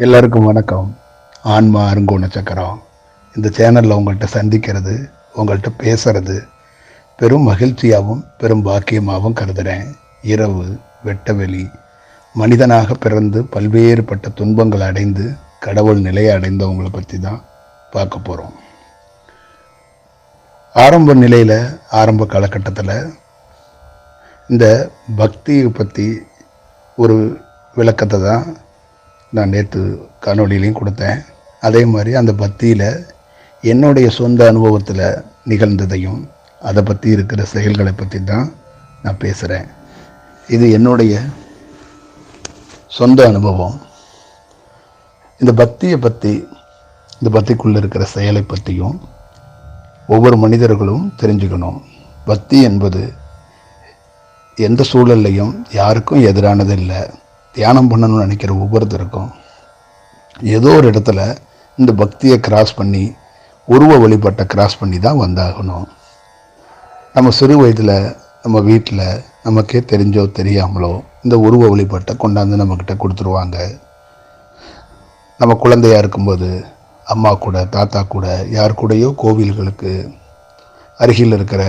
எல்லாருக்கும் வணக்கம். ஆன்மா அருங்கோண சக்கரம். இந்த சேனலில் உங்கள்கிட்ட சந்திக்கிறது உங்கள்கிட்ட பேசுறது பெரும் மகிழ்ச்சியாகவும் பெரும் பாக்கியமாகவும் கருதுகிறேன் இரவு வெட்டவெளி மனிதனாக பிறந்து பல்வேறுபட்ட துன்பங்கள் அடைந்து கடவுள் நிலையை அடைந்தவங்களை பற்றி தான் பார்க்க போகிறோம் ஆரம்ப நிலையில் ஆரம்ப காலகட்டத்தில் இந்த பக்தியை பற்றி ஒரு விளக்கத்தை தான் நான் நேற்று காணொலியிலையும் கொடுத்தேன். அதே மாதிரி அந்த பக்தியில் என்னுடைய சொந்த அனுபவத்தில் நிகழ்ந்ததையும் அதை பற்றி இருக்கிற செயல்களை பற்றி தான் நான் பேசுகிறேன் இது என்னுடைய சொந்த அனுபவம். இந்த பக்தியை பற்றி இந்த பக்திக்குள்ளே இருக்கிற செயலை பற்றியும் ஒவ்வொரு மனிதர்களும் தெரிஞ்சுக்கணும். பக்தி என்பது எந்த சூழல்லையும் யாருக்கும் எதிரானது இல்லை. தியானம் பண்ணணும்னு நினைக்கிற ஒவ்வொருத்தருக்கும் ஏதோ ஒரு இடத்துல இந்த பக்தியை கிராஸ் பண்ணி உருவ வழிபாட்டை கிராஸ் பண்ணி தான் வந்தாகணும். நம்ம சிறு வயதில் நம்ம வீட்டில் நமக்கே தெரிஞ்சோ தெரியாமலோ இந்த உருவ வழிபாட்டை கொண்டாந்து நம்மக்கிட்ட கொடுத்துருவாங்க. நம்ம குழந்தையாக இருக்கும்போது அம்மா கூட தாத்தா கூட யார் கூடயோ கோவில்களுக்கு அருகில் இருக்கிற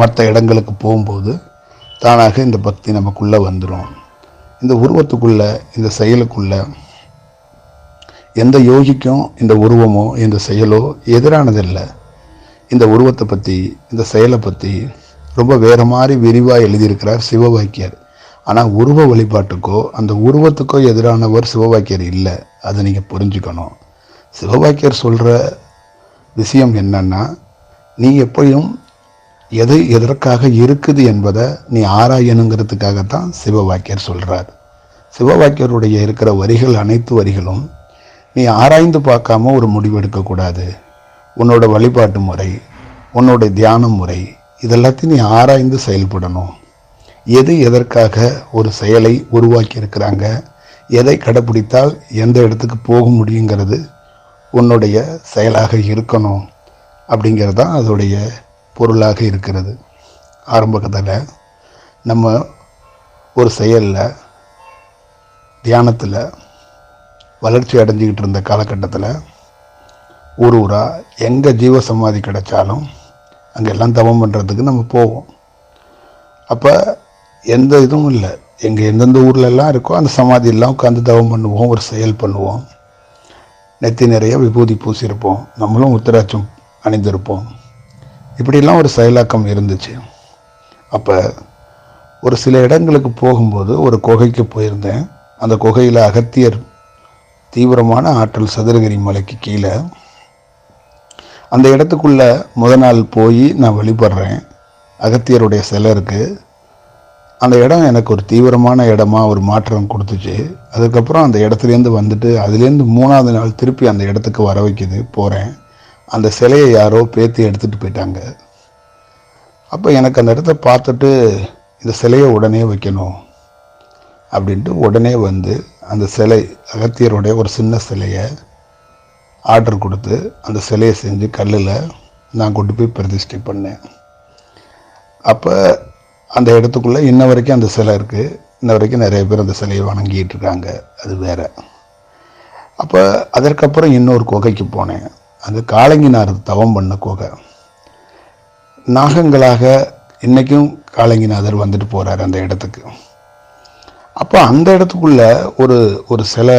மற்ற இடங்களுக்கு போகும்போது தானாக இந்த பக்தி நமக்குள்ளே வந்துடும் இந்த உருவத்துக்குள்ள இந்த செயலுக்குள்ள எந்த யோகிக்கும் இந்த உருவமோ இந்த செயலோ எதிரானதில்லை. இந்த உருவத்தை பற்றி இந்த செயலை பற்றி ரொம்ப வேறு மாதிரி விரிவாக எழுதியிருக்கிறார் சிவபாக்கியர் ஆனால் உருவ வழிபாட்டுக்கோ அந்த உருவத்துக்கோ எதிரானவர் சிவபாக்கியர் இல்லை. அதை நீங்கள் புரிஞ்சுக்கணும். சிவபாக்கியர் சொல்கிற விஷயம் என்னன்னா நீ எப்பயும் எது எதற்காக இருக்குது என்பதை நீ ஆராயணுங்கிறதுக்காகத்தான் சிவவாக்கியர் சொல்கிறார் சிவவாக்கியருடைய இருக்கிற வரிகள் அனைத்து வரிகளும் நீ ஆராய்ந்து பார்க்காம ஒரு முடிவு எடுக்கக்கூடாது. உன்னோட வழிபாட்டு முறை உன்னோட தியான முறை இதெல்லாத்தையும் நீ ஆராய்ந்து செயல்படணும். எது எதற்காக ஒரு செயலை உருவாக்கி இருக்கிறாங்க எதை கடைப்பிடித்தால் எந்த இடத்துக்கு போக முடியுங்கிறது உன்னுடைய செயலாக இருக்கணும் அப்படிங்கிறது தான் அதோடைய பொருளாக இருக்கிறது. ஆரம்ப கதையில் நம்ம ஒரு செயலில் தியானத்தில் வளர்ச்சி அடைஞ்சிக்கிட்டு இருந்த காலகட்டத்தில் ஊர் ஊராக எங்கே ஜீவ சமாதி கிடைச்சாலும் அங்கெல்லாம் தவம் பண்ணுறதுக்கு நம்ம போவோம். அப்போ எந்த இதுவும் இல்லை. எங்கள் எந்தெந்த ஊர்லெல்லாம் இருக்கோ அந்த சமாதியெல்லாம் உட்காந்து தவம் பண்ணுவோம் ஒரு செயல் பண்ணுவோம். நெத்தி நிறைய விபூதி பூசியிருப்போம். நம்மளும் உத்தராட்சம் அணிந்திருப்போம். இப்படிலாம் ஒரு செயலாக்கம் இருந்துச்சு. அப்போ ஒரு சில இடங்களுக்கு போகும்போது ஒரு குகைக்கு போயிருந்தேன். அந்த குகையில் அகத்தியர் தீவிரமான ஆற்றல் சதுரகிரி மலைக்கு கீழே. அந்த இடத்துக்குள்ள முத நாள் போய் நான் வழிபடுறேன் அகத்தியருடைய சிலை இருக்குது அந்த இடம் எனக்கு ஒரு தீவிரமான இடமா ஒரு மாற்றம் கொடுத்துச்சு. அதுக்கப்புறம் அந்த இடத்துலேருந்து வந்துட்டு அதுலேருந்து மூணாவது நாள் திருப்பி அந்த இடத்துக்கு வர வைக்கிது போகிறேன் அந்த சிலையை யாரோ பேத்தி எடுத்துகிட்டு போயிட்டாங்க. அப்போ எனக்கு அந்த இடத்த பார்த்துட்டு இந்த சிலையை உடனே வைக்கணும் அப்படின்ட்டு உடனே வந்து அந்த சிலை அகத்தியருடைய ஒரு சின்ன சிலையை ஆர்டர் கொடுத்து அந்த சிலையை செஞ்சு கல்லில் நான் கொண்டு போய் பிரதிஷ்டை பண்ணேன். அப்போ அந்த இடத்துக்குள்ளே இன்ன வரைக்கும் அந்த சிலை இருக்குது இன்ன வரைக்கும் நிறைய பேர் அந்த சிலையை வணங்கிட்டு இருக்காங்க. அது வேற. அப்போ அதற்கப்புறம் இன்னொரு குகைக்கு போனேன். அது காலங்கினார் தவம் பண்ண குகை நாகங்களாக இன்றைக்கும் காலங்கிநாதர் வந்துட்டு போகிறார் அந்த இடத்துக்கு. அப்போ அந்த இடத்துக்குள்ள ஒரு ஒரு சிலை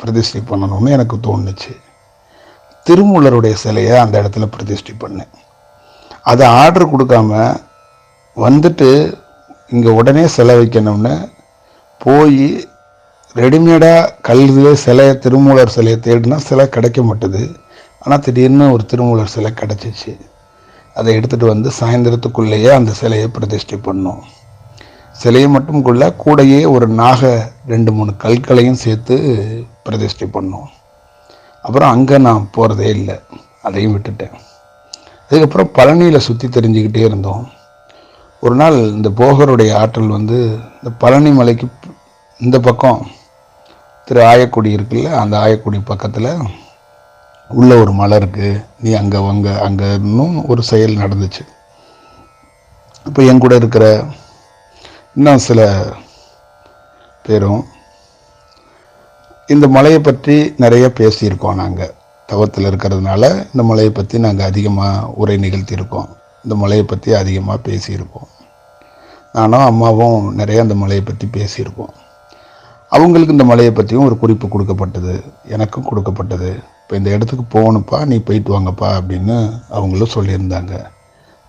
பிரதிஷ்டை பண்ணணும்னு எனக்கு தோணுச்சு. திருமூலருடைய சிலையை அந்த இடத்துல பிரதிஷ்டை பண்ணேன். அதை ஆர்டர் கொடுக்காம வந்துட்டு இங்கே உடனே சிலை வைக்கணும்னு போய் ரெடிமேடாக கல்லிலே சிலையை திருமூலர் சிலையை தேடினா சிலை கிடைக்க மாட்டுது. ஆனால் திடீர்னு ஒரு திருமூலர் சிலை கிடச்சிச்சு. அதை எடுத்துகிட்டு வந்து சாயந்தரத்துக்குள்ளேயே அந்த சிலையை பிரதிஷ்டை பண்ணோம். சிலையை மட்டும் கொள்ள கூடையே ஒரு நாக ரெண்டு மூணு கற்களையும் சேர்த்து பிரதிஷ்டை பண்ணோம். அப்புறம் அங்கே நான் போகிறதே இல்லை. அதையும் விட்டுட்டேன். அதுக்கப்புறம் பழனியில் சுற்றி தெரிஞ்சுக்கிட்டே இருந்தோம். ஒரு நாள் இந்த போகருடைய ஆற்றல் வந்து இந்த பழனி மலைக்கு இந்த பக்கம் திரு ஆயக்குடி இருக்குல்ல அந்த ஆயக்குடி பக்கத்தில் உள்ளே ஒரு மலை இருக்குது நீ அங்கே வாங்க அங்கே இன்னும் ஒரு செயல் நடந்துச்சு. இப்போ என் கூட இருக்கிற இன்னும் சில பேரும் இந்த மலையை பற்றி நிறைய பேசியிருக்கோம் நாங்கள் தவத்தில் இருக்கிறதுனால இந்த மலையை பற்றி நாங்கள் அதிகமாக உரை நிகழ்த்தியிருக்கோம். இந்த மலையை பற்றி அதிகமாக பேசியிருக்கோம். நானும் அம்மாவும் நிறையா அந்த மலையை பற்றி பேசியிருக்கோம். அவங்களுக்கு இந்த மலையை பற்றியும் ஒரு குறிப்பு கொடுக்கப்பட்டது. எனக்கும் கொடுக்கப்பட்டது. இப்போ இந்த இடத்துக்கு போகணுப்பா நீ போயிட்டு வாங்கப்பா அப்படின்னு அவங்களும் சொல்லியிருந்தாங்க.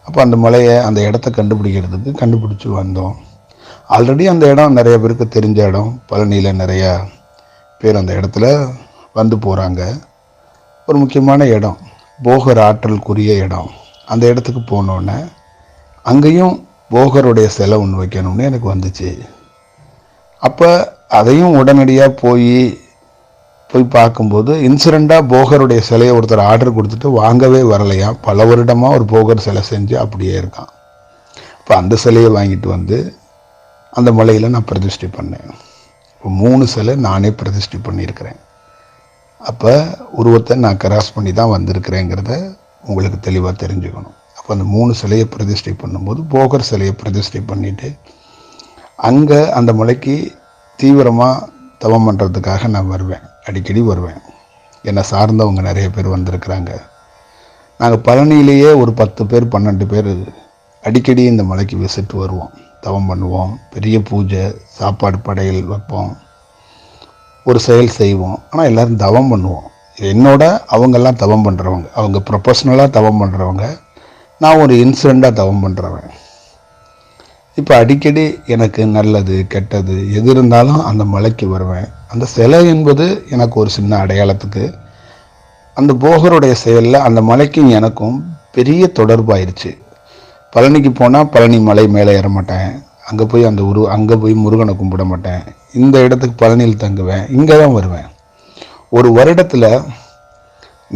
அப்போ அந்த மலையை அந்த இடத்த கண்டுபிடிக்கிறதுக்கு கண்டுபிடிச்சி வந்தோம். ஆல்ரெடி அந்த இடம் நிறைய பேருக்கு தெரிஞ்ச இடம். பழனியில் நிறையா பேர் அந்த இடத்துல வந்து போகிறாங்க ஒரு முக்கியமான இடம். போகர் ஆற்றலுக்குரிய இடம். அந்த இடத்துக்கு போனோன்னே அங்கேயும் போகருடைய சிலை ஒன்று வைக்கணும்னு எனக்கு வந்துச்சு. அப்போ அதையும் உடனடியாக போய் போய் பார்க்கும்போது இன்சிடெண்ட்டாக போகருடைய சிலையை ஒருத்தர் ஆர்டர் கொடுத்துட்டு வாங்கவே வரலையா? பல வருடமாக ஒரு போகர் சிலை செஞ்சு அப்படியே இருக்கான். இப்போ அந்த சிலையை வாங்கிட்டு வந்து அந்த மலையில் நான் பிரதிஷ்டை பண்ணேன். இப்போ மூணு சிலை நானே பிரதிஷ்டை பண்ணியிருக்கிறேன். அப்போ உருவத்தை நான் கிராஸ் பண்ணி தான் வந்திருக்கிறேங்கிறத உங்களுக்கு தெளிவாக தெரிஞ்சுக்கணும். அப்போ அந்த மூணு சிலையை பிரதிஷ்டை பண்ணும்போது போகர் சிலையை பிரதிஷ்டை பண்ணிவிட்டு அங்கே அந்த மலைக்கு தீவிரமாக தவம் பண்ணுறதுக்காக நான் வருவேன். அடிக்கடி வருவேன். என்னை சார்ந்தவங்க நிறைய பேர் வந்திருக்கிறாங்க. நாங்கள் பழனியிலேயே ஒரு பத்து பேர் பன்னெண்டு பேர் அடிக்கடி இந்த மலைக்கு விசிட் வருவோம். தவம் பண்ணுவோம். பெரிய பூஜை சாப்பாடு படையல் வைப்போம். ஒரு செயல் செய்வோம். ஆனால் எல்லோரும் தவம் பண்ணுவோம். என்னோட அவங்கெல்லாம் தவம் பண்ணுறவங்க அவங்க ப்ரொஃபஷ்னலாக தவம் பண்ணுறவங்க நான் ஒரு இன்சிடெண்ட்டாக தவம் பண்ணுறவன் இப்போ அடிக்கடி எனக்கு நல்லது கெட்டது எது இருந்தாலும் அந்த மலைக்கு வருவேன். அந்த சிலை என்பது எனக்கு ஒரு சின்ன அடையாளத்துக்கு அந்த போகருடைய செயலில் அந்த மலைக்கும் எனக்கும் பெரிய தொடர்பாயிருச்சு. பழனிக்கு போனால் பழனி மலை மேலே ஏற மாட்டேன். அங்கே போய் அந்த உரு அங்கே போய் முருகனை கும்பிட மாட்டேன். இந்த இடத்துக்கு பழனியில் தங்குவேன் இங்கே தான் வருவேன். ஒரு வருடத்தில்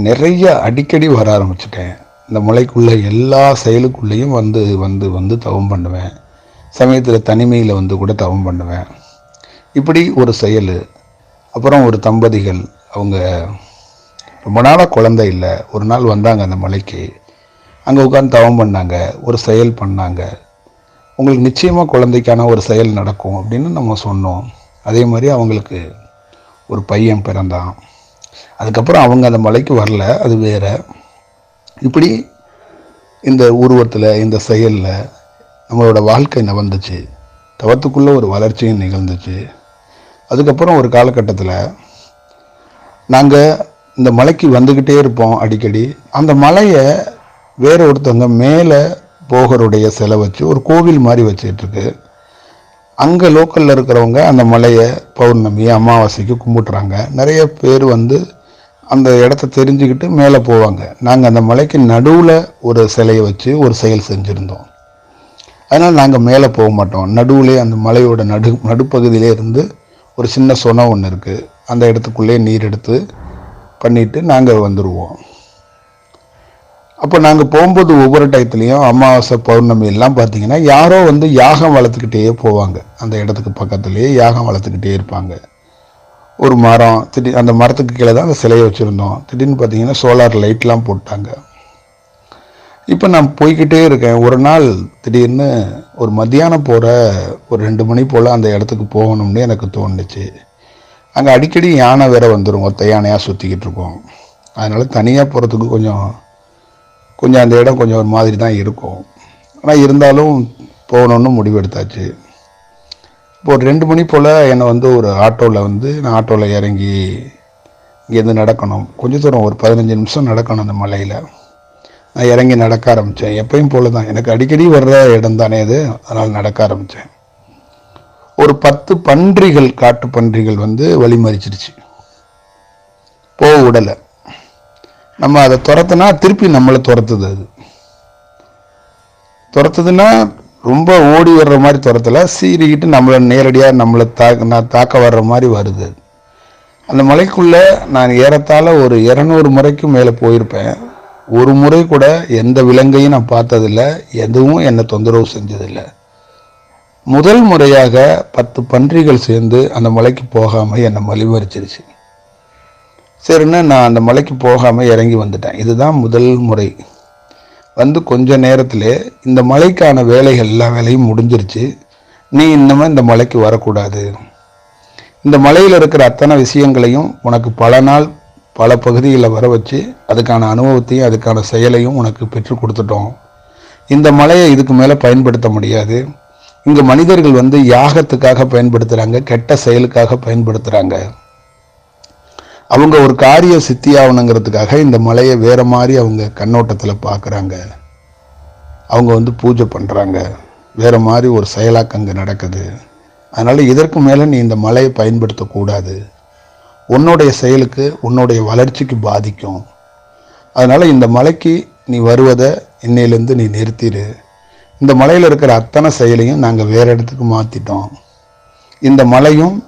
நிறைய அடிக்கடி வர ஆரம்பிச்சிட்டேன். இந்த மலைக்குள்ளே எல்லா செயலுக்குள்ளேயும் வந்து வந்து வந்து தவம் பண்ணுவேன். சமயத்தில் தனிமையில் வந்து கூட தவம் பண்ணுவேன். இப்படி ஒரு செயல். அப்புறம் ஒரு தம்பதிகள் அவங்க ரொம்ப நாளாக குழந்தை இல்லை. ஒரு நாள் வந்தாங்க அந்த மலைக்கு. அங்கே உட்காந்து தவம் பண்ணாங்க ஒரு செயல் பண்ணாங்க. உங்களுக்கு நிச்சயமாக குழந்தைக்கான ஒரு செயல் நடக்கும் அப்படின்னு நம்ம சொன்னோம். அதே மாதிரி அவங்களுக்கு ஒரு பையன் பிறந்தான். அதுக்கப்புறம் அவங்க அந்த மலைக்கு வரல அது வேற. இப்படி இந்த உருவத்தில் இந்த செயலில் நம்மளோட வாழ்க்கை நவந்துச்சு தவத்துக்குள்ளே ஒரு வளர்ச்சியும் நிகழ்ந்துச்சு. அதுக்கப்புறம் ஒரு காலகட்டத்தில் நாங்கள் இந்த மலைக்கு வந்துக்கிட்டே இருப்போம் அடிக்கடி. அந்த மலையை வேற ஒருத்தவங்க மேலே போகருடைய சிலை வச்சு ஒரு கோவில் மாதிரி வச்சிட்ருக்கு அங்கே லோக்கலில் இருக்கிறவங்க அந்த மலையை பௌர்ணமி அமாவாசைக்கு கும்பிட்றாங்க நிறைய பேர் வந்து அந்த இடத்த தெரிஞ்சுக்கிட்டு மேலே போவாங்க. நாங்கள் அந்த மலைக்கு நடுவில் ஒரு சிலையை வச்சு ஒரு செயல் செஞ்சுருந்தோம். அதனால் நாங்கள் மேலே போக மாட்டோம். நடுவில் அந்த மலையோட நடு நடுப்பகுதியிலே இருந்து ஒரு சின்ன சொனை ஒன்று இருக்குது அந்த இடத்துக்குள்ளே நீர் எடுத்து பண்ணிவிட்டு நாங்கள் வந்துடுவோம் அப்போ நாங்கள் போகும்போது ஒவ்வொரு டயத்துலேயும் அமாவாசை பௌர்ணமி எல்லாம் பார்த்தீங்கன்னா யாரோ வந்து யாகம் வளர்த்துக்கிட்டே போவாங்க. அந்த இடத்துக்கு பக்கத்துலேயே யாகம் வளர்த்துக்கிட்டே இருப்பாங்க. ஒரு மரம் திடீர் அந்த மரத்துக்கு கீழே தான் அந்த சிலையை வச்சுருந்தோம். திடீர்னு பார்த்தீங்கன்னா சோலார் லைட்லாம் போட்டாங்க. இப்போ நான் போய்கிட்டே இருக்கேன். ஒரு நாள் திடீர்னு ஒரு மத்தியானம் போகிற ஒரு ரெண்டு மணி போல் அந்த இடத்துக்கு போகணும்னு எனக்கு தோணுச்சு. அங்கே அடிக்கடி யானை வேற வந்துடும் ஒத்த யானையாக சுற்றிக்கிட்டு இருக்கோம் அதனால் தனியாக போகிறதுக்கு கொஞ்சம் கொஞ்சம் அந்த இடம் கொஞ்சம் ஒரு மாதிரி தான் இருக்கும். ஆனால் இருந்தாலும் போகணுன்னு முடிவெடுத்தாச்சு. இப்போ ஒரு ரெண்டு மணி போல் என்னை வந்து ஒரு ஆட்டோவில் வந்து நான் ஆட்டோவில் இறங்கி இங்கேருந்து நடக்கணும். கொஞ்சம் தூரம் ஒரு பதினஞ்சு நிமிஷம் நடக்கணும் அந்த மலையில். இறங்கி நடக்க ஆரம்பித்தேன் எப்பயும் போல தான் எனக்கு அடிக்கடி வர்ற இடம் தானே அது அதனால் நடக்க ஆரம்பித்தேன் ஒரு பத்து பன்றிகள் காட்டு பன்றிகள் வந்து வழிமறிச்சிருச்சு. போக விடலை நம்ம அதை துரத்துனா திருப்பி நம்மளை துரத்துது அது. துரத்துதுன்னா ரொம்ப ஓடி வர்ற மாதிரி துரத்தலை சீறிக்கிட்டு நம்மளை நேரடியாக நம்மளை தாக்க நான் தாக்க வர்ற மாதிரி வருது. அந்த மலைக்குள்ளே நான் ஏறத்தாழ ஒரு இரநூறு முறைக்கும் மேலே போயிருப்பேன். ஒரு முறை கூட எந்த விலங்கையும் நான் பார்த்ததில்ல எதுவும் என்னை தொந்தரவு செஞ்சதில்லை. முதல் முறையாக பத்து பன்றிகள் சேர்ந்து அந்த மலைக்கு போகாமல் என்னை மலிவரிச்சிருச்சு. சரின்னு நான் அந்த மலைக்கு போகாமல் இறங்கி வந்துட்டேன். இதுதான் முதல் முறை. வந்து கொஞ்ச நேரத்தில் இந்த மலைக்கான வேலைகள் எல்லா வேலையும் முடிஞ்சிருச்சு. நீ இன்னமும் இந்த மலைக்கு வரக்கூடாது. இந்த மலையில் இருக்கிற அத்தனை விஷயங்களையும் உனக்கு பல நாள் பல பகுதிகளில் வர வச்சு அதுக்கான அனுபவத்தையும் அதுக்கான செயலையும் உனக்கு பெற்று கொடுத்துட்டோம். இந்த மலையை இதுக்கு மேலே பயன்படுத்த முடியாது. இங்கே மனிதர்கள் வந்து யாகத்துக்காக பயன்படுத்துகிறாங்க கெட்ட செயலுக்காக பயன்படுத்துகிறாங்க அவங்க ஒரு காரிய சித்தியாகணுங்கிறதுக்காக இந்த மலையை வேற மாதிரி அவங்க கண்ணோட்டத்தில் பார்க்குறாங்க அவங்க வந்து பூஜை பண்ணுறாங்க வேற மாதிரி ஒரு செயலாக்கம் அங்கே நடக்குது. அதனால் இதற்கு மேலே நீ இந்த மலையை பயன்படுத்தக்கூடாது. உன்னுடைய செயலுக்கு உன்னுடைய வளர்ச்சிக்கு பாதிக்கும். அதனால் இந்த மலைக்கு நீ வருவதை இன்னையிலேருந்து நீ நிறுத்திடு இந்த மலையில் இருக்கிற அத்தனை செயலையும் நாங்கள் வேறு இடத்துக்கு மாற்றிட்டோம் இந்த மலையும்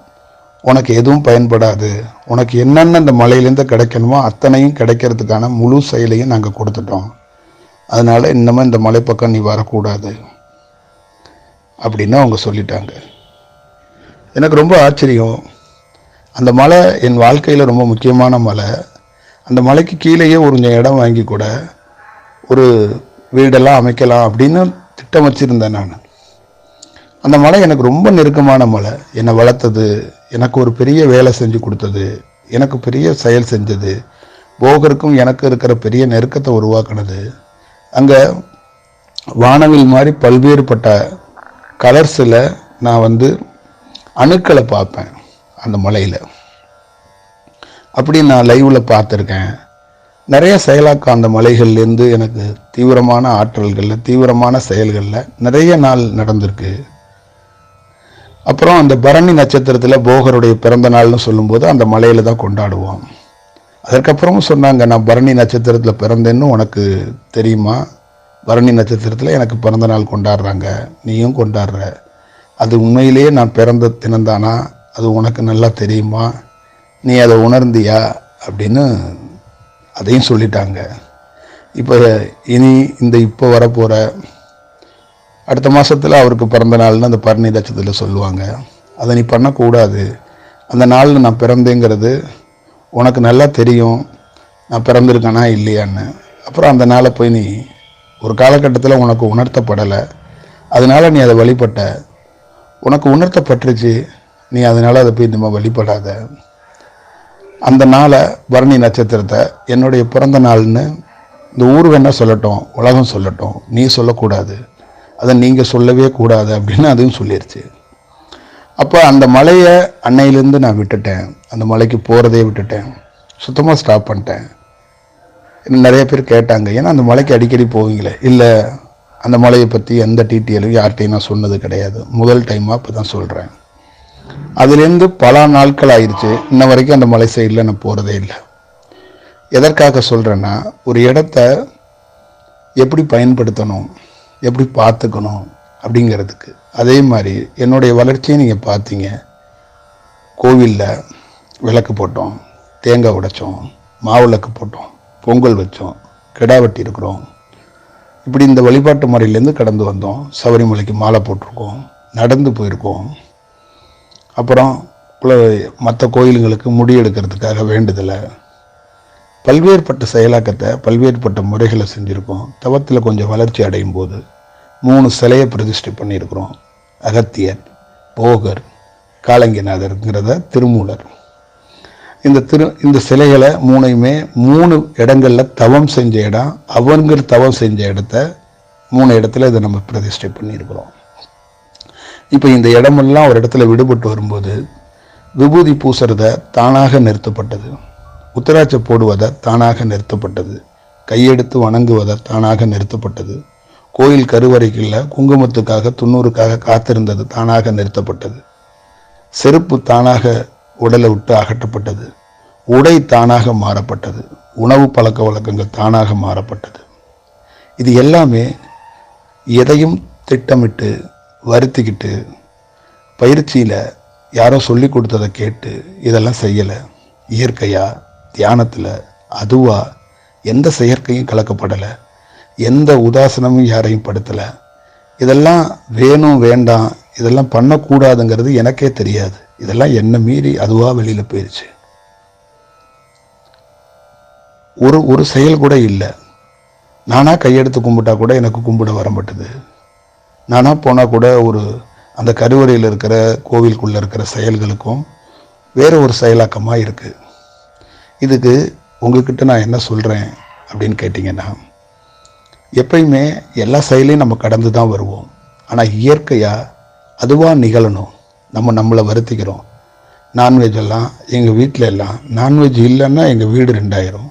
உனக்கு எதுவும் பயன்படாது. உனக்கு என்னென்ன இந்த மலையிலேருந்து கிடைக்கணுமோ அத்தனையும் கிடைக்கிறதுக்கான முழு செயலையும் நாங்கள் கொடுத்துட்டோம். அதனால் இன்னமும் இந்த மலைப்பக்கம் நீ வரக்கூடாது. அப்படின்னு அவங்க சொல்லிட்டாங்க. எனக்கு ரொம்ப ஆச்சரியம். அந்த மலை என் வாழ்க்கையில் ரொம்ப முக்கியமான மலை. அந்த மலைக்கு கீழேயே ஒரு இடம் வாங்கி கூட ஒரு வீடெல்லாம் அமைக்கலாம் அப்படின்னு திட்டம் வச்சுருந்தேன் நான். அந்த மலை எனக்கு ரொம்ப நெருக்கமான மலை. என்னை வளர்த்தது எனக்கு ஒரு பெரிய வேலை செஞ்சு கொடுத்தது எனக்கு பெரிய செயல் செஞ்சது போகருக்கும் எனக்கு இருக்கிற பெரிய நெருக்கத்தை உருவாக்குனது. அங்கே வானவில் மாதிரி பல்வேறுபட்ட கலர்ஸில் நான் வந்து அணுக்களை பார்ப்பேன். அந்த மலையில். அப்படி நான் லைவில் பார்த்துருக்கேன். நிறைய செயலாக்கம் அந்த மலைகள்லேருந்து எனக்கு தீவிரமான ஆற்றல்களில் தீவிரமான செயல்களில் நிறைய நாள் நடந்திருக்கு. அப்புறம் அந்த பரணி நட்சத்திரத்தில் போகருடைய பிறந்த நாள்னு சொல்லும்போது அந்த மலையில் தான் கொண்டாடுவோம். அதற்கப்புறமும் சொன்னாங்க நான் பரணி நட்சத்திரத்தில் பிறந்தேன்னு உனக்கு தெரியுமா? பரணி நட்சத்திரத்தில் எனக்கு பிறந்த நாள் கொண்டாடுறாங்க. நீயும் கொண்டாடுற. அது உண்மையிலேயே நான் பிறந்த தினந்தானா அது உனக்கு நல்லா தெரியுமா? நீ அதை உணர்ந்தியா? அப்படின்னு அதையும் சொல்லிட்டாங்க. இப்போ இனி இந்த இப்போ வரப்போகிற அடுத்த மாதத்தில் அவருக்கு பிறந்த நாள்னு அந்த பரணி லட்சத்தில் சொல்லுவாங்க. அதை நீ பண்ணக்கூடாது. அந்த நாளில் நான் பிறந்தேங்கிறது உனக்கு நல்லா தெரியும். நான் பிறந்திருக்கேனா இல்லையான்னு. அப்புறம் அந்த நாளை போய் நீ ஒரு காலகட்டத்தில் உனக்கு உணர்த்தப்படலை. அதனால் நீ அதை வழிபட்ட. உனக்கு உணர்த்தப்பட்டுருச்சு. நீ அதனால் அதை போய் நம்ம வழிபடாத. அந்த நாளை பரணி நட்சத்திரத்தை என்னுடைய பிறந்த நாள்னு இந்த ஊர் வேணால் சொல்லட்டும் உலகம் சொல்லட்டும் நீ சொல்லக்கூடாது. அதை நீங்கள் சொல்லவே கூடாது அப்படின்னு அதுவும் சொல்லிடுச்சு அப்போ அந்த மலையை அன்னையிலேருந்து நான் விட்டுட்டேன். அந்த மலைக்கு போகிறதே விட்டுட்டேன். சுத்தமாக ஸ்டாப் பண்ணிட்டேன். நிறைய பேர் கேட்டாங்க ஏன்னா அந்த மலைக்கு அடிக்கடி போவீங்களே? இல்லை அந்த மலையை பற்றி எந்த டீட்டெயிலும் யார்கிட்டையும் நான் சொன்னது கிடையாது. முதல் டைமாக இப்போ தான் சொல்கிறேன் அதுலேருந்து பல நாட்கள் ஆயிடுச்சு. இன்ன வரைக்கும் அந்த மலை சைடில் நான் போகிறதே இல்லை. எதற்காக சொல்கிறேன்னா ஒரு இடத்த எப்படி பயன்படுத்தணும் எப்படி பார்த்துக்கணும் அப்படிங்கிறதுக்கு. அதே மாதிரி என்னுடைய வளர்ச்சியை நீங்கள் பார்த்தீங்க. கோவிலில் விளக்கு போட்டோம் தேங்காய் உடைச்சோம் மாவிளக்கு போட்டோம் பொங்கல் வச்சோம் கிடா வெட்டி இருக்கிறோம். இப்படி இந்த வழிபாட்டு முறையிலேருந்து கடந்து வந்தோம். சபரிமலைக்கு மாலை போட்டிருக்கோம் நடந்து போயிருக்கோம். அப்புறம் மற்ற கோயிலுங்களுக்கு முடி எடுக்கிறதுக்காக வேண்டுதலை. பல்வேறுபட்ட செயலாக்கத்தை பல்வேறுபட்ட முறைகளை செஞ்சுருக்கோம். தவத்தில் கொஞ்சம் வளர்ச்சி அடையும் போது மூணு சிலையை பிரதிஷ்டை பண்ணியிருக்கிறோம். அகத்தியர் போகர் காலங்கிநாதர்ங்கிறத திருமூலர். இந்த திரு இந்த சிலைகளை மூணையுமே மூணு இடங்களில் தவம் செஞ்ச இடம் அவங்க தவம் செஞ்ச இடத்த மூணு இடத்துல இதை நம்ம பிரதிஷ்டை பண்ணியிருக்கிறோம். இப்போ இந்த இடமெல்லாம் ஒரு இடத்துல விடுபட்டு வரும்போது விபூதி பூசுறத தானாக நிறுத்தப்பட்டது. உத்தராட்சை போடுவதை தானாக நிறுத்தப்பட்டது. கையெடுத்து வணங்குவதை தானாக நிறுத்தப்பட்டது. கோயில் கருவறைகளில் குங்குமத்துக்காக துண்ணூறுக்காக காத்திருந்தது தானாக நிறுத்தப்பட்டது. செருப்பு தானாக உடலை விட்டு அகற்றப்பட்டது. உடை தானாக மாறப்பட்டது. உணவு பழக்க வழக்கங்கள் தானாக மாறப்பட்டது. இது எல்லாமே எதையும் திட்டமிட்டு வருத்திக்கிட்டு பயிற்சியில் யாரோ சொல்லி கொடுத்ததை கேட்டு இதெல்லாம் செய்யலை. இயற்கையாக தியானத்தில் அதுவாக எந்த செயற்கையும் கலக்கப்படலை. எந்த உதாசனமும் யாரையும் படுத்தலை. இதெல்லாம் வேணும் வேண்டாம் இதெல்லாம் பண்ணக்கூடாதுங்கிறது எனக்கே தெரியாது. இதெல்லாம் என்ன மீறி அதுவாக வெளியில் போயிடுச்சு ஒரு ஒரு செயல் கூட இல்லை. நானாக கையெடுத்து கும்பிட்டா கூட எனக்கு கும்பிட வரமாட்டுது. நானாக போனால் கூட ஒரு அந்த கருவறையில் இருக்கிற கோவிலுக்குள்ளே இருக்கிற செயல்களுக்கும் வேறு ஒரு செயலாக்கமாக இருக்குது இதுக்கு உங்ககிட்ட நான் என்ன சொல்கிறேன் அப்படின்னு கேட்டிங்கன்னா எப்பயுமே எல்லா செயலையும் நம்ம கடந்து தான் வருவோம். ஆனால் இயற்கையாக அதுவாக நிகழணும். நம்ம நம்மளை வருத்திக்கிறோம். நான்வெஜ் எல்லாம் எங்கள் வீட்டில் எல்லாம் நான்வெஜ் இல்லைன்னா எங்கள் வீடு ரெண்டாயிரும்.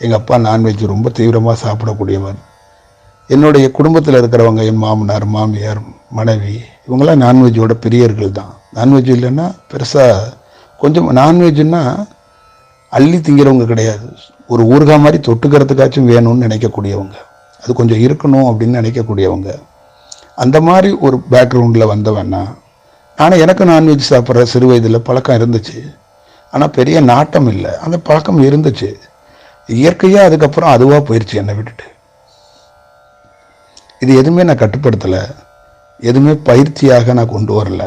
எங்கள் அப்பா நான்வெஜ் ரொம்ப தீவிரமாக சாப்பிடக்கூடியவர். என்னுடைய குடும்பத்தில் இருக்கிறவங்க என் மாமனார் மாமியார் மனைவி இவங்களாம் நான்வெஜ்ஜோட பிரியர்கள் தான் நான்வெஜ் இல்லைன்னா பெருசாக கொஞ்சம் நான்வெஜ்னா அள்ளி திங்கிறவங்க கிடையாது. ஒரு ஊறுகாய் மாதிரி தொட்டுக்கிறதுக்காச்சும் வேணும்னு நினைக்கக்கூடியவங்க. அது கொஞ்சம் இருக்கணும் அப்படின்னு நினைக்கக்கூடியவங்க. அந்த மாதிரி ஒரு பேக்ரவுண்டில் வந்தவன்னா ஆனால் எனக்கு நான்வெஜ் சாப்பிட்ற சிறு வயதில் பழக்கம் இருந்துச்சு. ஆனால் பெரிய நாட்டம் இல்லை. அந்த பழக்கம் இருந்துச்சு. இயற்கையாக அதுக்கப்புறம் அதுவாக போயிடுச்சு என்னை விட்டுட்டு. இது எதுவுமே நான் கட்டுப்படுத்தலை. எதுவுமே பயிற்சியாக நான் கொண்டு வரல.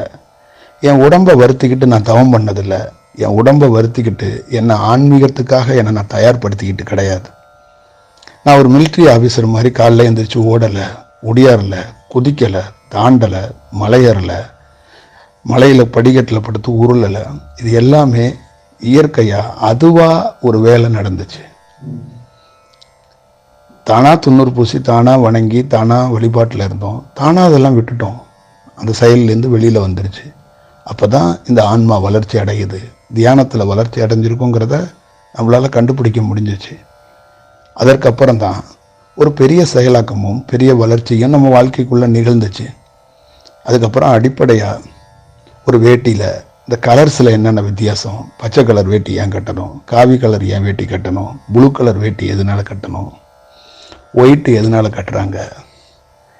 என் உடம்பை வருத்திக்கிட்டு நான் தவம் பண்ணதில்லை. என் உடம்பை வருத்திக்கிட்டு என்னை ஆன்மீகத்துக்காக என்னை நான் தயார்படுத்திக்கிட்டு கிடையாது. நான் ஒரு மிலிட்ரி ஆஃபீஸர் மாதிரி காலைல எழுந்திரிச்சு ஓடலை ஒடியாரலை குதிக்கலை தாண்டலை மலையேறலை மலையில் படிக்கட்டில் படுத்து உருளலை. இது எல்லாமே இயற்கையாக அதுவாக ஒரு வேலை நடந்துச்சு. தானாக துண்ணூறு பூசி தானாக வணங்கி தானாக வழிபாட்டில் இருந்தோம். தானாக அதெல்லாம் விட்டுட்டோம். அந்த செயல்லேருந்து வெளியில் வந்துருச்சு. அப்போ தான் இந்த ஆன்மா வளர்ச்சி அடையுது. தியானத்தில் வளர்ச்சி அடைஞ்சிருக்குங்கிறத நம்மளால் கண்டுபிடிக்க முடிஞ்சிச்சு. அதற்கப்புறம் தான் ஒரு பெரிய செயலாக்கமும் பெரிய வளர்ச்சியும் நம்ம வாழ்க்கைக்குள்ளே நிகழ்ந்துச்சு. அதுக்கப்புறம் அடிப்படையாக ஒரு வேட்டியில் இந்த கலர்ஸில் என்னென்ன வித்தியாசம்? பச்சை கலர் வேட்டி ஏன் கட்டணும்? காவி கலர் ஏன் வேட்டி கட்டணும்? ப்ளூ கலர் வேட்டி எதனால கட்டணும்? ஒயிட்டு எதனால கட்டுறாங்க?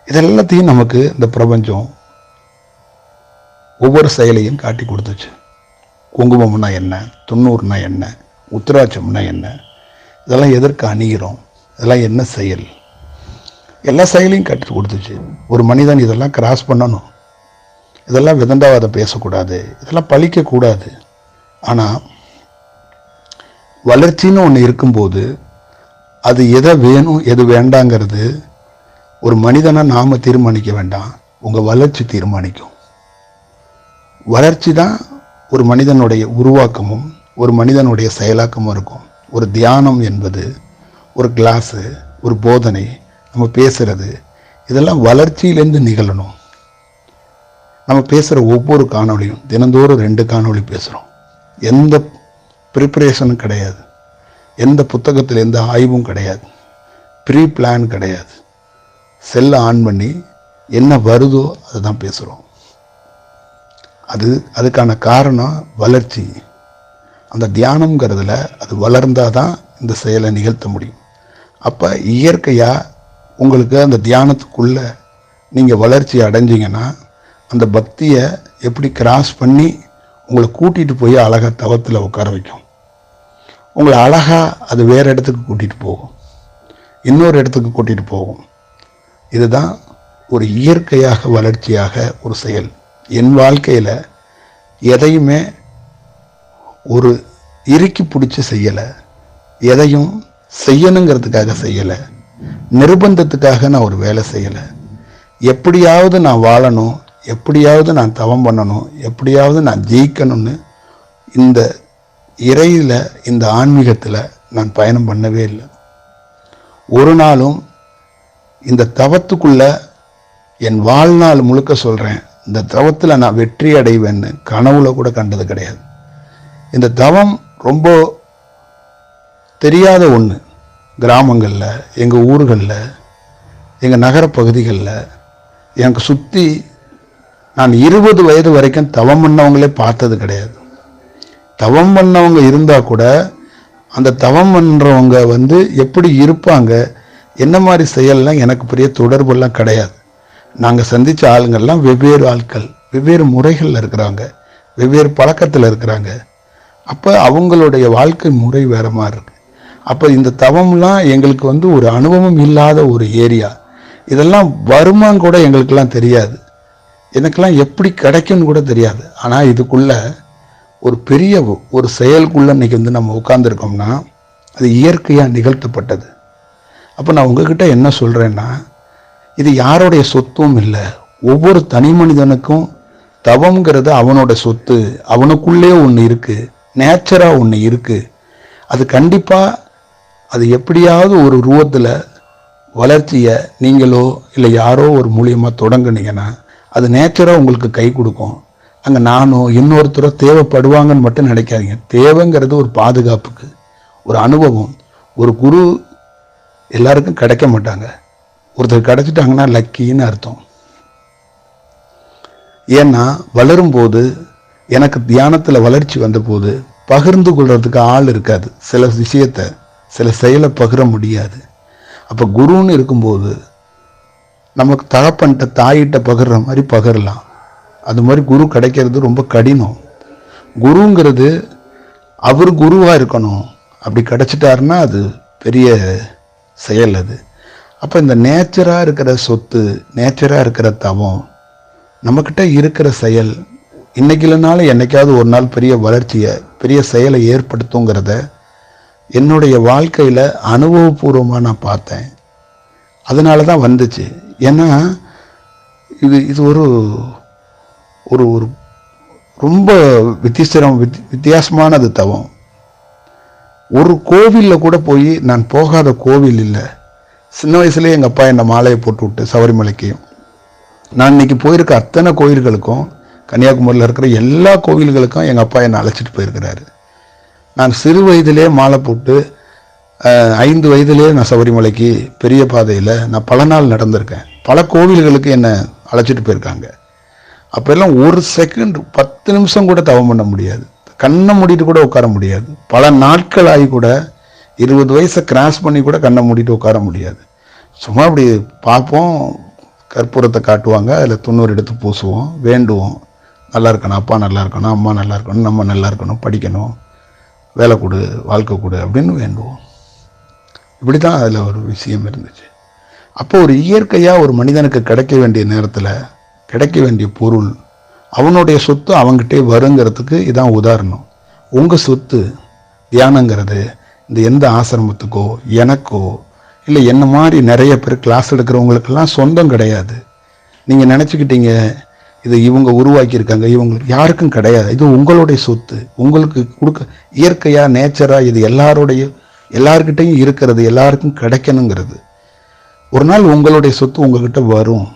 இதெல்லாத்தையும் நமக்கு இந்த பிரபஞ்சம் ஒவ்வொரு செயலையும் காட்டி கொடுத்துச்சு. குங்குமம்னா என்ன? தொண்ணூறுனா என்ன? உத்திராட்சம்னா என்ன? இதெல்லாம் எதற்கு அணிகிறோம்? இதெல்லாம் என்ன செயல்? எல்லா செயலையும் கட்டி கொடுத்துச்சு. ஒரு மனிதன் இதெல்லாம் கிராஸ் பண்ணணும். இதெல்லாம் விதண்டாவாதம் பேசக்கூடாது. இதெல்லாம் பழிக்கக்கூடாது. ஆனால் வளர்ச்சின்னு ஒன்று இருக்கும்போது அது எதை வேணும் எது வேண்டாங்கிறது ஒரு மனிதனை நாம் தீர்மானிக்க வேண்டாம். உங்கள் வளர்ச்சி தீர்மானிக்கும். வளர்ச்சி தான் ஒரு மனிதனுடைய உருவாக்கமும் ஒரு மனிதனுடைய செயலாக்கமும் இருக்கும். ஒரு தியானம் என்பது ஒரு கிளாஸு ஒரு போதனை நம்ம பேசுகிறது இதெல்லாம் வளர்ச்சியிலேருந்து நிகழணும். நம்ம பேசுகிற ஒவ்வொரு காணொளியும் தினந்தோறும் ரெண்டு காணொளி பேசுகிறோம் எந்த ப்ரிப்பரேஷனும் கிடையாது. எந்த புத்தகத்தில் எந்த ஆய்வும் கிடையாது. ப்ரீ பிளான் கிடையாது. செல்லை ஆன் பண்ணி என்ன வருதோ அதை தான் பேசுகிறோம் அது அதுக்கான காரணம் வளர்ச்சி. அந்த தியானம்ங்கிறதுல அது வளர்ந்தால் தான் இந்த செயலை நிகழ்த்த முடியும். அப்போ இயற்கையாக உங்களுக்கு அந்த தியானத்துக்குள்ளே நீங்கள் வளர்ச்சி அடைஞ்சிங்கன்னா அந்த பக்தியை எப்படி கிராஸ் பண்ணி உங்களை கூட்டிகிட்டு போய் அழகாக தவத்தில் உட்கார வைக்கும். உங்களை அழகாக அது வேறு இடத்துக்கு கூட்டிகிட்டு போகும். இன்னொரு இடத்துக்கு கூட்டிகிட்டு போகும். இதுதான் ஒரு இயற்கையாக வளர்ச்சியாக ஒரு செயல். என் வாழ்க்கையில் எதையுமே ஒரு இறுக்கி பிடிச்சி செய்யலை. எதையும் செய்யணுங்கிறதுக்காக செய்யலை. நிர்பந்தத்துக்காக நான் ஒரு வேலை செய்யலை. எப்படியாவது நான் வாழணும் எப்படியாவது நான் தவம் பண்ணணும் எப்படியாவது நான் ஜெயிக்கணும்னு இந்த இறையில் இந்த ஆன்மீகத்தில் நான் பயணம் பண்ணவே இல்லை. ஒரு நாளும் இந்த தவத்துக்குள்ள என் வாழ்நாள் முழுக்க சொல்கிறேன் இந்த தவத்தில் நான் வெற்றி அடைவேன்னு கனவுல கூட கண்டது கிடையாது. இந்த தவம் ரொம்ப தெரியாத ஒன்று கிராமங்களில் எங்கள் ஊர்களில் எங்கள் நகரப்பகுதிகளில் எனக்கு சுற்றி நான் இருபது வயது வரைக்கும் தவம் பண்ணவங்களே பார்த்தது கிடையாது. தவம் பண்ணவங்க இருந்தால் கூட அந்த தவம் பண்ணுறவங்க வந்து எப்படி இருப்பாங்க என்ன மாதிரி செயல்லாம் எனக்கு பெரிய தொடர்பெல்லாம் கிடையாது. நாங்கள் சந்தித்த ஆளுங்கள்லாம் வெவ்வேறு ஆட்கள் வெவ்வேறு முறைகளில் இருக்கிறாங்க வெவ்வேறு பழக்கத்தில் இருக்கிறாங்க. அப்போ அவங்களுடைய வாழ்க்கை முறை வேறு மாதிரி இருக்குது அப்போ இந்த தவம்லாம் எங்களுக்கு வந்து ஒரு அனுபவம் இல்லாத ஒரு ஏரியா. இதெல்லாம் வருமான்னு கூட எங்களுக்கெல்லாம் தெரியாது. எனக்கெல்லாம் எப்படி கிடைக்கும்னு கூட தெரியாது. ஆனால் இதுக்குள்ளே ஒரு பெரிய ஒரு செயல்குள்ளே இன்றைக்கி வந்து நம்ம உட்காந்துருக்கோம்னா அது இயற்கையாக நிகழ்த்தப்பட்டது. அப்போ நான் உங்ககிட்ட என்ன சொல்கிறேன்னா இது யாருடைய சொத்தும் இல்லை. ஒவ்வொரு தனி மனிதனுக்கும் தவங்கிறது அவனோட சொத்து அவனுக்குள்ளே ஒன்று இருக்குது நேச்சராக ஒன்று இருக்குது அது கண்டிப்பாக அது எப்படியாவது ஒரு ரூபத்தில் வளர்ச்சியை நீங்களோ இல்லை யாரோ ஒரு மூலியமாக தொடங்குனீங்கன்னா அது நேச்சராக உங்களுக்கு கை கொடுக்கும். அங்கே நானோ இன்னொருத்தரோ தேவைப்படுவாங்கன்னு மட்டும் நினைக்காதீங்க. தேவைங்கிறது ஒரு பாதுகாப்புக்கு ஒரு அனுபவம். ஒரு குரு எல்லாருக்கும் கிடைக்க மாட்டாங்க. ஒருத்தர் கிடைச்சிட்டாங்கன்னா லக்கின்னு அர்த்தம். ஏன்னா வளரும்போது எனக்கு தியானத்தில் வளர்ச்சி வந்தபோது பகிர்ந்து கொள்றதுக்கு ஆள் இருக்காது. சில விஷயத்தை சில செயலை பகிர முடியாது. அப்போ குருன்னு இருக்கும்போது நமக்கு தகப்பன்ட்ட தாயிட்ட பகிர்ற மாதிரி பகிரலாம். அது மாதிரி குரு கிடைக்கிறது ரொம்ப கடினம். குருங்கிறது அவர் குருவாக இருக்கணும். அப்படி கிடச்சிட்டாருன்னா அது பெரிய செயல் அது. அப்போ இந்த நேச்சராக இருக்கிற சொத்து நேச்சராக இருக்கிற தவம் நம்மக்கிட்ட இருக்கிற செயல் இன்றைக்கி இல்லைனாலும் என்னைக்காவது ஒரு நாள் பெரிய வளர்ச்சியை பெரிய செயலை ஏற்படுத்துங்கிறத என்னுடைய வாழ்க்கையில் அனுபவபூர்வமாக நான் பார்த்தேன். அதனால தான் வந்துச்சு. ஏன்னா இது இது ஒரு ஒரு ஒரு ரொம்ப வித்தியாசம் வித் வித்தியாசமானது தவம். ஒரு கோவிலில் கூட போய் நான் போகாத கோவில் இல்லை. சின்ன வயசுலேயே எங்கள் அப்பா என்னை மாலையை போட்டு விட்டு சபரிமலைக்கு நான் இன்னைக்கு போயிருக்க அத்தனை கோயில்களுக்கும் கன்னியாகுமரியில் இருக்கிற எல்லா கோவில்களுக்கும் எங்கள் அப்பா என்னை அழைச்சிட்டு போயிருக்கிறாரு. நான் சிறு வயதிலே மாலை போட்டு ஐந்து வயதிலே நான் சபரிமலைக்கு பெரிய பாதையில் நான் பல நாள் நடந்திருக்கேன். பல கோவில்களுக்கு என்னை அழைச்சிட்டு போயிருக்காங்க. அப்போ எல்லாம் ஒரு செகண்ட் பத்து நிமிஷம் கூட தவம் பண்ண முடியாது. கண்ணை மூடிட்டு கூட உட்கார முடியாது. பல நாட்கள் ஆகி கூட இருபது வயசை கிராஸ் பண்ணி கூட கண்ணை மூடிட்டு உட்கார முடியாது. சும்மா அப்படி பார்ப்போம். கற்பூரத்தை காட்டுவாங்க அதில் துண்ணூறு எடுத்து பூசுவோம் வேண்டுவோம். நல்லா இருக்கணும் அப்பா நல்லா இருக்கணும் அம்மா நல்லா இருக்கணும் நம்ம நல்லா இருக்கணும் படிக்கணும் வேலை கொடு வாழ்க்கை கொடு அப்படின்னு வேண்டுவோம். இப்படி தான் அதில் ஒரு விஷயம் இருந்துச்சு. அப்போ ஒரு இயற்கையாக ஒரு மனிதனுக்கு கிடைக்க வேண்டிய நேரத்தில் கிடைக்க வேண்டிய பொருள் அவனுடைய சொத்து அவங்ககிட்டே வருங்கிறதுக்கு இதான் உதாரணம். உங்கள் சொத்து தியானங்கிறது இந்த எந்த ஆசிரமத்துக்கோ எனக்கோ இல்லை என்ன மாதிரி நிறைய பேர் கிளாஸ் எடுக்கிறவங்களுக்கெல்லாம் சொந்தம் கிடையாது. நீங்கள் நினச்சிக்கிட்டீங்க இது இவங்க உருவாக்கியிருக்காங்க இவங்களுக்கு யாருக்கும் கிடையாது. இது உங்களுடைய சொத்து உங்களுக்கு கொடுக்க இயற்கையாக நேச்சராக இது எல்லாருடைய எல்லார்கிட்டையும் இருக்கிறது எல்லாருக்கும் கிடைக்கணுங்கிறது. ஒரு நாள் உங்களுடைய சொத்து உங்ககிட்ட வரும்.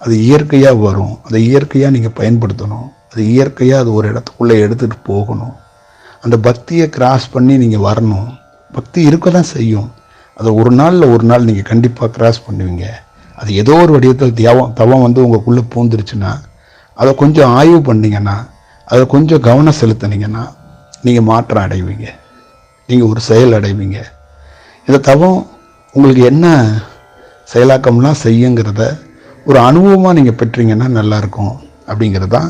அது இயற்கையாக வரும். அதை இயற்கையாக நீங்கள் பயன்படுத்தணும். அது இயற்கையாக அது ஒரு இடத்துக்குள்ளே எடுத்துகிட்டு போகணும். அந்த பக்தியை கிராஸ் பண்ணி நீங்கள் வரணும். பக்தி இருக்க தான் செய்யும். அதை ஒரு நாளில் ஒரு நாள் நீங்கள் கண்டிப்பாக கிராஸ் பண்ணுவீங்க. அது ஏதோ ஒரு வடிவத்தில் தியாவம் தவம் வந்து உங்களுக்குள்ளே பூந்துருச்சுன்னா அதை கொஞ்சம் ஆய்வு பண்ணிங்கன்னா அதை கொஞ்சம் கவனம் செலுத்துனீங்கன்னா நீங்கள் மாற்றம் அடைவீங்க. நீங்கள் ஒரு செயல் அடைவீங்க. இந்த தவம் உங்களுக்கு என்ன செயலாக்கம்லாம் செய்யுங்கிறத ஒரு அனுபவமாக நீங்கள் பெற்றீங்கன்னா நல்லாயிருக்கும் அப்படிங்கிறது தான்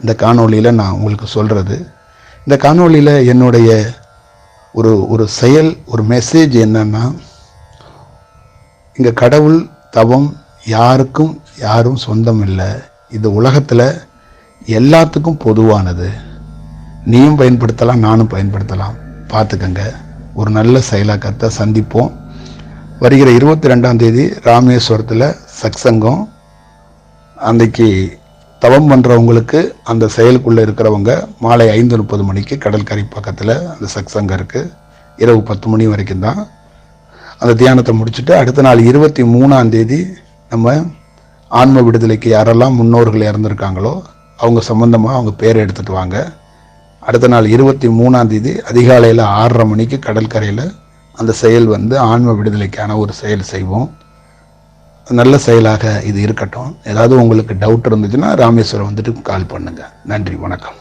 இந்த காணொளியில் நான் உங்களுக்கு சொல்கிறது இந்த காணொளியில் என்னுடைய ஒரு ஒரு செயல் ஒரு மெசேஜ் என்னன்னா இங்கே கடவுள் தவம் யாருக்கும் யாரும் சொந்தம் இல்லை. இது உலகத்தில் எல்லாத்துக்கும் பொதுவானது. நீயும் பயன்படுத்தலாம் நானும் பயன்படுத்தலாம். பார்த்துக்கங்க ஒரு நல்ல செயலாக்கத்தை சந்திப்போம். வருகிற இருபத்தி ரெண்டாம் தேதி ராமேஸ்வரத்தில் சக்சங்கம் அன்றைக்கு தவம் பண்ணுறவங்களுக்கு அந்த செயலுக்குள்ளே இருக்கிறவங்க மாலை ஐந்து முப்பது மணிக்கு கடற்கரை பக்கத்தில் அந்த சக்சங்கம் இருக்குது இரவு பத்து மணி வரைக்கும் தான். அந்த தியானத்தை முடிச்சுட்டு அடுத்த நாள் இருபத்தி மூணாம் தேதி நம்ம ஆன்ம விடுதலைக்கு யாரெல்லாம் முன்னோர்கள் இறந்துருக்காங்களோ அவங்க சம்மந்தமாக அவங்க பேர் எடுத்துகிட்டு வாங்க. அடுத்த நாள் இருபத்தி மூணாம் தேதி அதிகாலையில் ஆறரை மணிக்கு கடற்கரையில் அந்த செயல் வந்து ஆன்ம விடுதலைக்கான ஒரு செயல் செய்வோம். நல்ல செயலாக இது இருக்கட்டும். ஏதாவது உங்களுக்கு டவுட் இருந்துச்சுன்னா ராமேஸ்வரம் வந்துட்டு கால் பண்ணுங்க. நன்றி வணக்கம்.